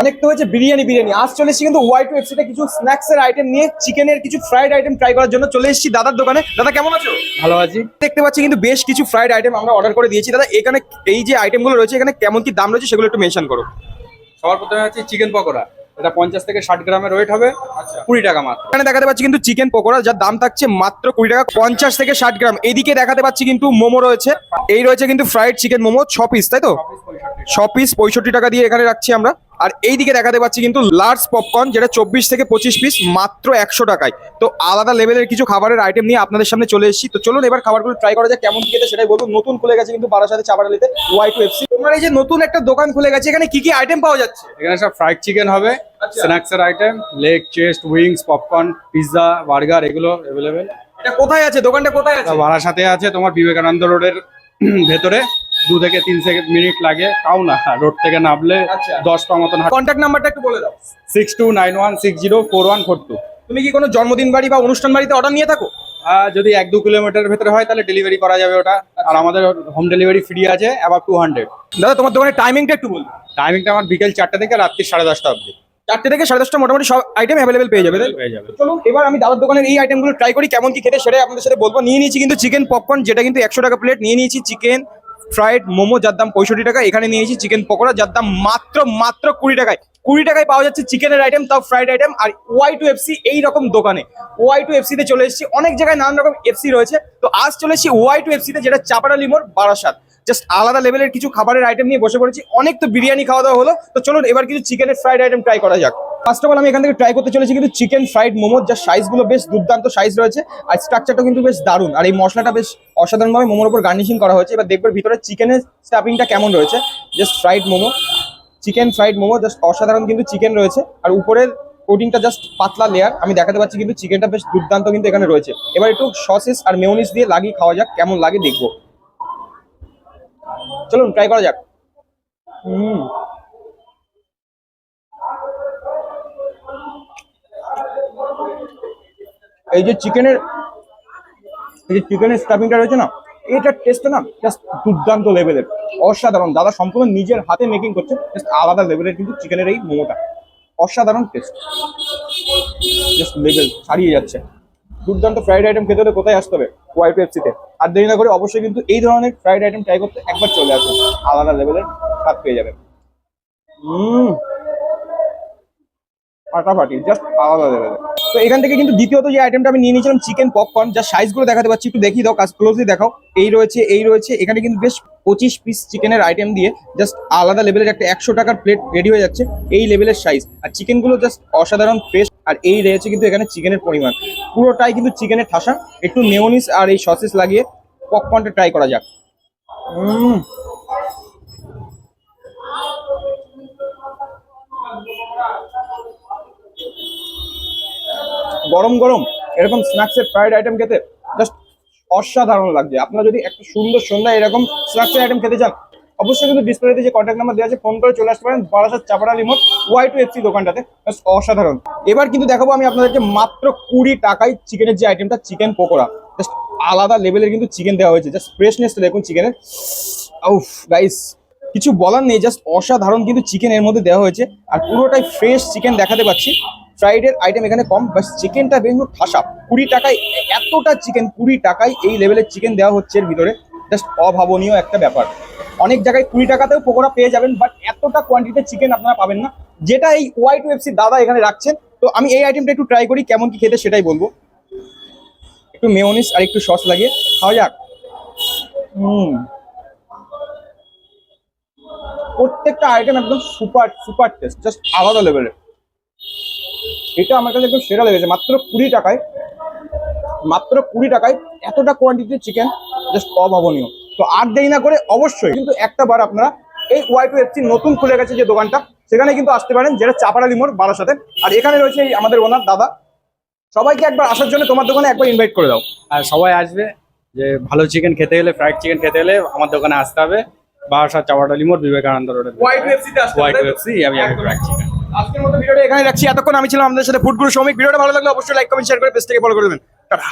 অনেক তো হয়েছে বিরিয়ানি বিরিয়ানি। আজ চলে এসেছি কিন্তু ওয়াই টু এফসিতে কিছু স্ন্যাক্স এর আইটেম নিয়ে চিকেনের কিছু ফ্রাইড আইটেম ট্রাই করার জন্য চলে এসেছি দাদার দোকানে। দাদা কেমন আছো? ভালো আছি। দেখতে পাচ্ছি কিন্তু বেশ কিছু ফ্রাইড আইটেম আমরা অর্ডার করে দিয়েছি। দাদা এখানে এই যে আইটেমগুলো রয়েছে এখানে কেমন কি দাম রয়েছে সেগুলো একটু মেনশন করো। সবার প্রথমে আছে চিকেন পকোড়া। এটা পঞ্চাশ থেকে ষাট গ্রামের ওয়েট হবে। কুড়ি টাকা মাত্র। এখানে দেখাতে পাচ্ছি কিন্তু চিকেন পকোড়া যার দাম থাকছে মাত্র কুড়ি টাকা পঞ্চাশ থেকে ষাট গ্রাম। এইদিকে দেখাতে পাচ্ছি কিন্তু মোমো রয়েছে। এই রয়েছে কিন্তু ফ্রাইড চিকেন মোমো ছ পিস তাই তো? ছ পিস পঁয়ষট্টি টাকা দিয়ে এখানে রাখছি আমরা। আর এইদিকে দেখাতে পাচ্ছি কিন্তু লার্জ পপকর্ন যেটা চব্বিশ থেকে পঁচিশ পিস মাত্র একশো টাকায়। তো আলাদা লেভেলের কিছু খাবারের আইটেম নিয়ে আপনাদের সামনে চলে এসেছি। তো চলুন এবার খাবারগুলো ট্রাই করা যায় কেমন খেতে সেটাই বলব নতুন খুলে গেছে কিন্তু বারাসাতে চাপাডালিতে ওয়াই টু এফসি তোমার এই যে নতুন একটা দোকান খুলে গেছে এখানে কি কি আইটেম পাওয়া যাচ্ছে? এখানে সব ফ্রাইড চিকেন হবে। স্ন্যাক্সের item leg chest wings popcorn pizza burger এগুলো অ্যাভেলেবেল এটা কোথায় আছে? দোকানটা কোথায় আছে? সাথে আছে তোমার বিবেকানন্দ রোডের ভেতরে। দু থেকে তিন সেকেন্ড মিনিট লাগে তাও না রোড থেকে নামলে আচ্ছা। দশ পা মতন কন্ট্যাক্ট নাম্বারটা একটু বলে দাও। Six two nine one six zero four one four two তুমি কি কোনো জন্মদিন বাড়ি বা অনুষ্ঠান বাড়িতে অর্ডার নিয়ে থাকো? যদি এক দু কিলোমিটার ভেতরে হয় তাহলে ডেলিভারি করা যাবে ওটা। আর আমাদের হোম ডেলিভারি ফ্রি আছে অ্যাবাভ টু হান্ড্রেড দাদা তোমার দোকানের টাইমিংটা একটু বলুন। টাইমিংটা আমার বিকেল চারটে থেকে রাত্রি সাড়ে দশটা অবধি। চারটে থেকে সাড়ে দশটা মোটামুটি সব আইটেম অ্যাভেলেবেল পেয়ে যাবে তাই যাবে। চলুন এবার আমি দাদার দোকানের এই আইটেমগুলো ট্রাই করি কেমন কি খেতে সেটাই আপনাদের সাথে বলব। নিয়ে নিয়েছি কিন্তু চিকেন পপকর্ন যেটা কিন্তু একশো টাকা প্লেট নিয়ে নিয়েছি চিকেন ফ্রাইড মোমো, যার দাম পঁয়ষট্টি টাকা, এখানে নিয়েছি চিকেন পকোড়া, যার দাম মাত্র মাত্র কুড়ি টাকায়। কুড়ি টাকায় পাওয়া যাচ্ছে চিকেনের আইটেম তাও ফ্রাইড আইটেম আর ওয়াই টু এফসি এই রকম দোকানে। ওয়াই টু এফসিতে চলে এসেছি, অনেক জায়গায় নানান রকম এফসি রয়েছে। তো আজ চলে এসেছি ওয়াই টু এফসিতে যেটা চাপাটা লিমোর বারাসাত। জাস্ট আলাদা লেভেলের কিছু খাবারের আইটেম নিয়ে বসে পড়েছি। অনেক তো বিরিয়ানি খাওয়া দাওয়া হলো, তো চলুন এবার কিছু চিকেনের ফ্রাইড আইটেম ট্রাই করা যাক। ফার্স্ট অফ অল আমি এখান থেকে ট্রাই করতে চলেছি কিন্তু চিকেন ফ্রাইড মোমোর যার সাইজগুলো বেশ দুর্দান্ত সাইজ রয়েছে। আর স্ট্রাকচারটা কিন্তু বেশ দারুণ। আর এই মশলাটা বেশ অসাধারণভাবে মোমোর উপর গার্নিশিং করা হয়েছে। এবার দেখবার ভিতরে চিকেনের স্টাফিংটা কেমন রয়েছে। Just fried momo. Chicken fried momo just অসাধারণ কিন্তু চিকেন রয়েছে। আর উপরের কোটিংটা জাস্ট পাতলা লেয়ার আমি দেখাতে পাচ্ছি কিন্তু চিকেনটা বেশ দুর্দান্ত কিন্তু এখানে রয়েছে। এবার একটু সসেস আর মেয়োনিজ দিয়ে লাগিয়ে খাওয়া যাক, কেমন লাগে দেখব। চলুন ট্রাই করা যাক। হুম। এই যে চিকেনের, এই যে চিকেনের স্টাফিংটা রয়েছে না এটার টেস্ট না জাস্ট দুর্দান্ত লেভেলের অসাধারণ। দাদা সম্পূর্ণ নিজের হাতে মেকিং করছে জাস্ট আলাদা লেভেলের কিন্তু চিকেনের এই মোমোটা। অসাধারণ টেস্ট জাস্ট লেভেল ছাড়িয়ে যাচ্ছে। দুর্দান্ত ফ্রাইড আইটেম খেতে হলে কোথায় আসতে হবে? ওয়াইট এফসিতে আর দেরি না করে অবশ্যই কিন্তু এই ধরনের ফ্রাইড আইটেম ট্রাই করতে একবার চলে আসুন। আলাদা লেভেলের স্বাদ পেয়ে যাবেন। হুম ফাটাফাটি জাস্ট আলাদা লেভেলের তো এখান থেকে কিন্তু দ্বিতীয়ত যে আইটেমটা আমি নিয়ে নিয়েছিলাম চিকেন পপকর্ন যার সাইজগুলো দেখাতে পাচ্ছি, একটু দেখিয়ে দাও, কাজ ক্লোজলি দেখাও। এই রয়েছে এই রয়েছে, এখানে কিন্তু বেশ পঁচিশ পিস চিকেনের আইটেম দিয়ে জাস্ট আলাদা লেভেলের একটা একশো টাকার প্লেট রেডি হয়ে যাচ্ছে এই লেভেলের সাইজ আর চিকেনগুলো জাস্ট অসাধারণ ফ্রেশ আর এই রয়েছে কিন্তু এখানে চিকেনের পরিমাণ। পুরোটাই কিন্তু চিকেনের ঠাসা। একটু মেয়োনিস আর এই সসেস লাগিয়ে পপকর্নটা ট্রাই করা যাক। উম গরম গরম এরকম স্ন্যাক্সের ফ্রাইড আইটেম খেতে জাস্ট অসাধারণ লাগছে। আপনারা যদি একটা সুন্দর সন্ধ্যায় এরকম স্ন্যাক্সের আইটেম খেতে চান, অবশ্যই কিন্তু ডিসপ্লেতে যে কন্ট্যাক্ট নাম্বার দেওয়া আছে ফোন করে চলে আসতে পারেন বারাসাত চাপাড়া লিমোট ওয়াই টু এফসি দোকানটাতে। অসাধারণ। এবার কিন্তু দেখাবো আমি আপনাদেরকে মাত্র কুড়ি টাকায় চিকেনের যে আইটেমটা চিকেন পকোড়া। জাস্ট আলাদা লেভেলের কিন্তু চিকেন দেওয়া হয়েছে। জাস্ট ফ্রেশনেসটা দেখুন চিকেনের উফ গাইস কিছু বলার নেই জাস্ট অসাধারণ কিন্তু চিকেন এর মধ্যে দেওয়া হয়েছে। আর পুরোটাই ফ্রেশ চিকেন দেখাতে পাচ্ছি। ফ্রাইডের আইটেম এখানে কম, বাস চিকেনটা বেশ ঠাসা। কুড়ি টাকায়, এতটা চিকেন, কুড়ি টাকায় এই লেভেলের চিকেন দেওয়া হচ্ছে এর ভিতরে। জাস্ট অভাবনীয় একটা ব্যাপার। অনেক জায়গায় কুড়ি টাকাতেও পকোড়া পেয়ে যাবেন, বাট এতটা কোয়ান্টিটিতে চিকেন আপনারা পাবেন না। যেটা এই ওয়াই টু এফসি দাদা এখানে রাখছেন, তো আমি এই আইটেমটা একটু ট্রাই করি, কেমন কি খেতে সেটাই বলব। একটু মেয়োনিস আর একটু সস লাগিয়ে, খাওয়া যাক। হুম। প্রত্যেকটা আইটেম একদম সুপার সুপার টেস্ট জাস্ট আলাদা লেভেলের এটা আমার কাছে একদম সেরা লেগেছে। মাত্র কুড়ি টাকায় মাত্র কুড়ি টাকায় এতটা কোয়ান্টিটির চিকেন জাস্ট অভাবনীয়। তো আর দেরি না করে অবশ্যই কিন্তু একটা বার আপনারা এই ওয়াই টু এফসি নতুন খুলে গেছে যে দোকানটা সেখানে কিন্তু আসতে পারেন যেটা চাপাড়ালি মোড় বারাসাতে আর এখানে রয়েছে এই আমাদের ওনার দাদা। সবাইকে একবার আসার জন্য তোমার দোকানে একবার ইনভাইট করে দাও। আর সবাই আসবে যে ভালো চিকেন খেতে হলে ফ্রাইড চিকেন খেতে হলে আমার দোকানে আসতে হবে। বারাসাত চাওয়াটালি মোড় বিবেকানন্দ রোডের ওয়াই টু আসতে ওয়াই টু? এফসি আমি আমি ফ্রাইড চিকেন আজকের মতো ভিডিওটা এখানে রাখছি। এতক্ষণ আমি ছিলাম আমাদের সাথে ফুটগুলো শ্রমিক। ভিডিওটা ভালো লাগলে অবশ্যই লাইক কমেন্ট শেয়ার করে পেজটাকে ফলো করে দেবেন। টাটা।